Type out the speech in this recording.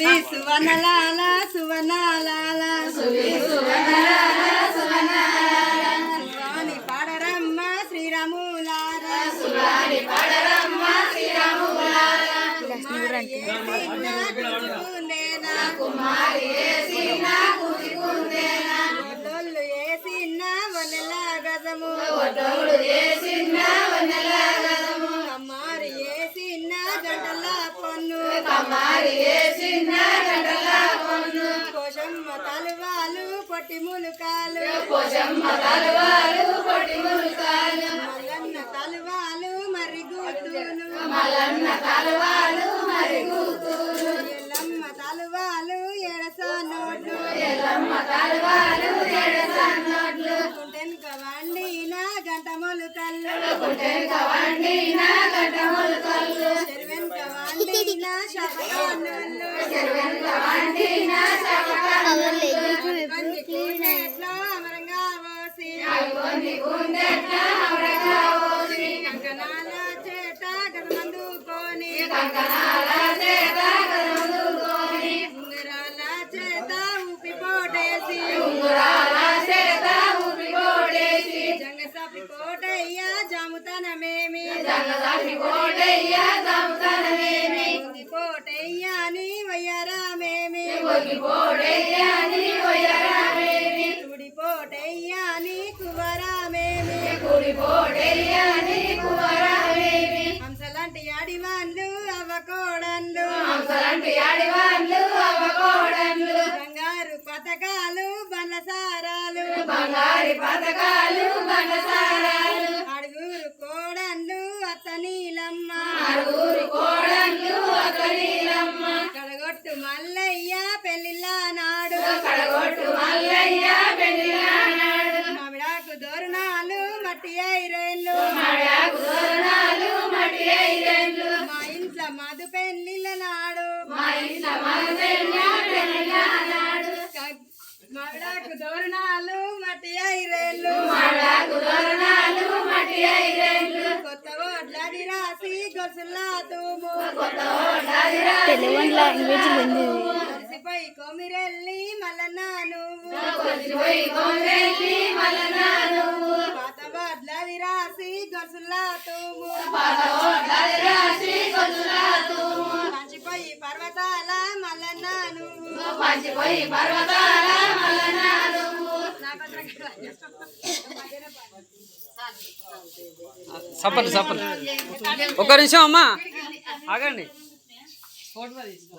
శ్రీ సువనలాల సువనాలాల సువాని పాడరమ్మ శ్రీరాములార సువాని పాడరమ్మ శ్రీరాములార కుమారి కమ్మారి ఏసిన గంటల పొన్ను కోశమ్మ తలువాలు పొట్టి ములుకాలు. కోశమ్మ తలువాలు పొట్టి ములుకాలు. మల్లన్న తలువాలు మరి గూతులు. మల్లన్న తలువాలు మరి గూతులు. ఎల్లమ్మ తలువాలు ఎడస నోట్లు. ఎల్లమ్మ తలువాలు ఎడస నోట్లు. కుంటెనక వండిన గంట మొలుకల్లు. కుంటెనక వండిన గంట మొలుకల్లు. కోటయ్య జాముతనమేమి? జంగ సాపి వయ్యరామేమి పోటయ్య అని వయ్యరామేమి కుడి పోటయ్య అని కువరామేమి కుడి పోటయ్య అని కువరామేమి హంసలాంటి ఆడివాన్లు అవ్వకోడన్లు హంసలాంటి ఆడివాన్లు అవ్వకోడన్లు బంగారు పథకాలు బనసారాలు బంగారు పథకాలు బనసారాలు అడుగురు కోడన్లు అత్త నీలమ్మ అడుగురు కోడన్లు మల్లయ్య పెళ్ళిళ్ళ నాడు. కడగొట్టు మల్లయ్య పెళ్ళిళ్ళ నాడు. మామిడాకు దోరణాలు మట్టి ఐరేళ్ళు మామిడాకు దోరణాలు మట్టి ఐరేళ్ళు మా ఇంట్లో మధు పెళ్ళిళ్ళ నాడు. మా ఇంట్లో మధు పెళ్ళిళ్ళ నాడు. మామిడాకు దోరణాలు మట్టి ఐరేళ్ళు మామిడాకు దోరణాలు మట్టి ఐరేళ్ళు కొత్త ఓడ్లది రాసి గొలుసుల్లా తూము. కొత్త ఓడ్లది తెలుగు లాంగ్వేజ్ ఉంది పంచిపోయి పర్వతాల పంచిపోయి సపలు సపలు ఒక నిమిషం అమ్మా. ఆగండి. ఫోటో తీసుకో.